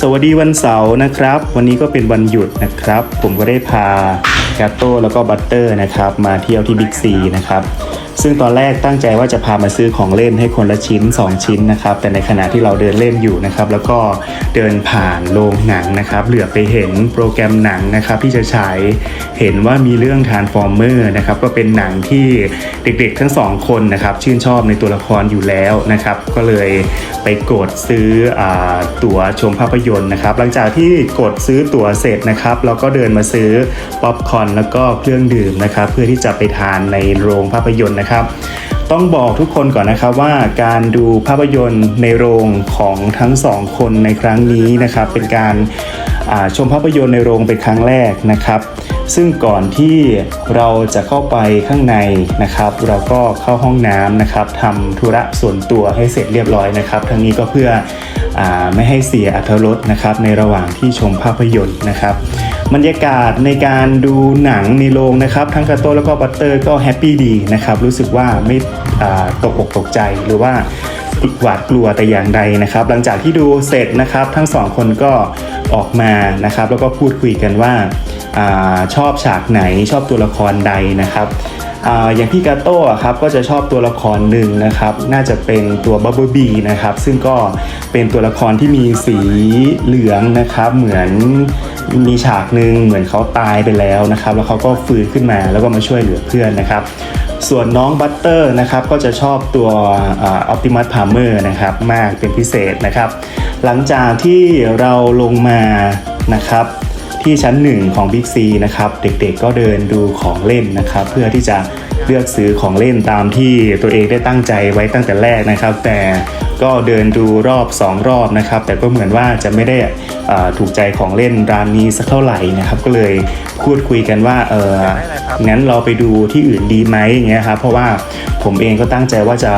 สวัสดีวันเสาร์นะครับ วันนี้ก็เป็นวันหยุดนะครับ ผมก็ได้พากาโต้แล้วก็บัตเตอร์นะครับ มาเที่ยวที่บิ๊กซีนะครับ ซึ่งตอนแรกตั้งใจว่าจะพามาซื้อของเล่นให้คนละชิ้น 2 ชิ้นนะครับ แต่ในขณะที่เราเดินเล่นอยู่นะครับแล้วก็เดินผ่านโรงหนังนะครับ เหลือไปเห็นโปรแกรมหนังนะครับที่จะฉายเห็นว่ามีเรื่อง Transformer นะครับก็เป็นหนังที่เด็กๆทั้งสองคนนะครับชื่นชอบในตัวละครอยู่แล้วนะครับก็เลยไปกดซื้ออตั๋วชมภาพยนตร์นะครับหลังจากที่กดซื้อตั๋วเสร็จนะครับเราก็เดินมาซื้อป๊อปคอร์นแล้วก็เครื่องดื่มนะครับเพื่อที่จะไปทานในโรงภาพยนตร์นะครับ ต้องบอกทุกคนก่อนนะครับว่าการดูภาพยนตร์ในโรงของทั้งสองคนในครั้งนี้นะครับเป็นการาชมภาพยนตร์ในโรงเป็นครั้งแรกนะครับ ซึ่งก่อนที่เราจะเข้าไปข้างในนะครับ เราก็เข้าห้องน้ำนะครับทำธุระส่วนตัวให้เสร็จเรียบร้อยนะครับ ทั้งนี้ก็เพื่อ ไม่ให้เสียอรรถรสนะครับในระหว่างที่ชมภาพยนตร์นะครับบรรยากาศในการดูหนังในโรงนะครับทั้งกาโต้แล้วก็บัตเตอร์ก็แฮปปี้ดีนะครับรู้สึกว่าไม่ตกอกตกใจหรือว่าหวาดกลัวแต่อย่างใดนะครับ หลังจากที่ดูเสร็จนะครับ ทั้งสองคนก็ออกมานะครับ แล้วก็พูดคุยกันว่าอาชอบฉากไหนชอบตัวละครใดนะครับ อย่างพี่กาโต้ครับก็จะชอบตัวละครหนึ่งนะครับ น่าจะเป็นตัวบับเบิลบีนะครับ ซึ่งก็เป็นตัวละครที่มีสีเหลืองนะครับ เหมือนมีฉากหนึ่งเหมือนเขาตายไปแล้วนะครับ แล้วเขาก็ฟื้นขึ้นมาแล้วก็มาช่วยเหลือเพื่อนนะครับส่วนน้องบัตเตอร์นะครับก็จะชอบตัวออปติมัสพาร์เมอร์นะครับมากเป็นพิเศษนะครับ หลังจากที่เราลงมานะครับ ที่ชั้นหนึ่งของ Big C นะครับ เด็กๆก็เดินดูของเล่นนะครับ เพื่อที่จะเลือกซื้อของเล่นตามที่ตัวเองได้ตั้งใจไว้ตั้งแต่แรกนะครับ แต่ก็เดินดูรอบ 2 รอบนะครับ แต่ก็เหมือนว่าจะไม่ได้อ่าถูกใจของเล่นร้านนี้สักเท่าไหร่นะครับ ก็เลยพูดคุยกันว่าเอองั้นเราไปดูที่อื่นดีไหมอย่างเงี้ยครับเพราะว่าผมเองก็ตั้งใจว่าจะ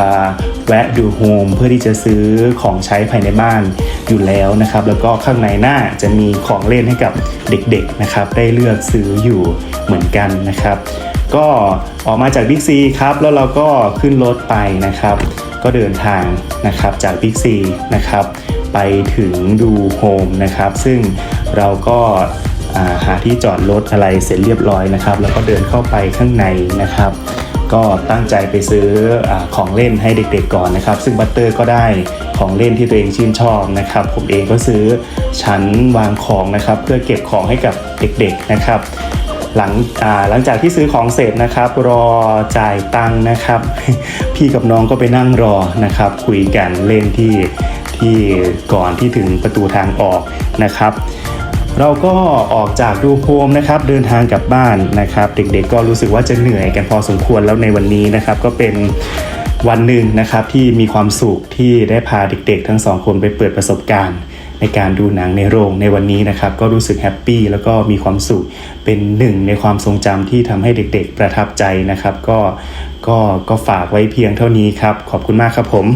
แวะดูโฮมเพื่อที่จะซื้อของใช้ภายในบ้าน อยู่แล้วนะครับ แล้วก็ข้างในหน้าจะมีของเล่นให้กับเด็กๆนะครับ ได้เลือกซื้ออยู่เหมือนกันนะครับ ก็ออกมาจากบิ๊กซีครับ แล้วเราก็ขึ้นรถไปนะครับ ก็เดินทางนะครับจากบิ๊กซีนะครับ ไปถึงดูโฮมนะครับ ซึ่งเราก็าหาที่จอดรถอะไรเสร็จเรียบร้อยนะครับ แล้วก็เดินเข้าไปข้างในนะครับ ก็ตั้งใจไปซื้ออของเล่นให้เด็กๆก่อนนะครับ ซึ่งบัตเตอร์ก็ได้ ของเล่นที่ตัวเองชื่นชอบนะครับ ผมเองก็ซื้อชั้นวางของนะครับ เพื่อเก็บของให้กับเด็กๆนะครับ หลังหลังจากที่ซื้อของเสร็จนะครับ รอจ่ายตังค์นะครับ พี่กับน้องก็ไปนั่งรอนะครับ คุยกันเล่นที่ที่ก่อนที่ถึงประตูทางออกนะครับเราก็ออกจากดูโฮมนะครับเดินทางกลับบ้านนะครับ เด็กๆก็รู้สึกว่าจะเหนื่อยกันพอสมควรแล้วในวันนี้นะครับ ก็เป็น วันหนึ่งนะครับที่มีความสุขที่ได้พาเด็กๆ ทั้งสองคนไปเปิดประสบการณ์ในการดูหนังในโรงในวันนี้นะครับ ก็รู้สึกแฮปปี้แล้วก็มีความสุขเป็นหนึ่งในความทรงจำที่ทำให้เด็กๆ ประทับใจนะครับ ก็ก็ก็ฝากไว้เพียงเท่านี้ครับ ขอบคุณมากครับผม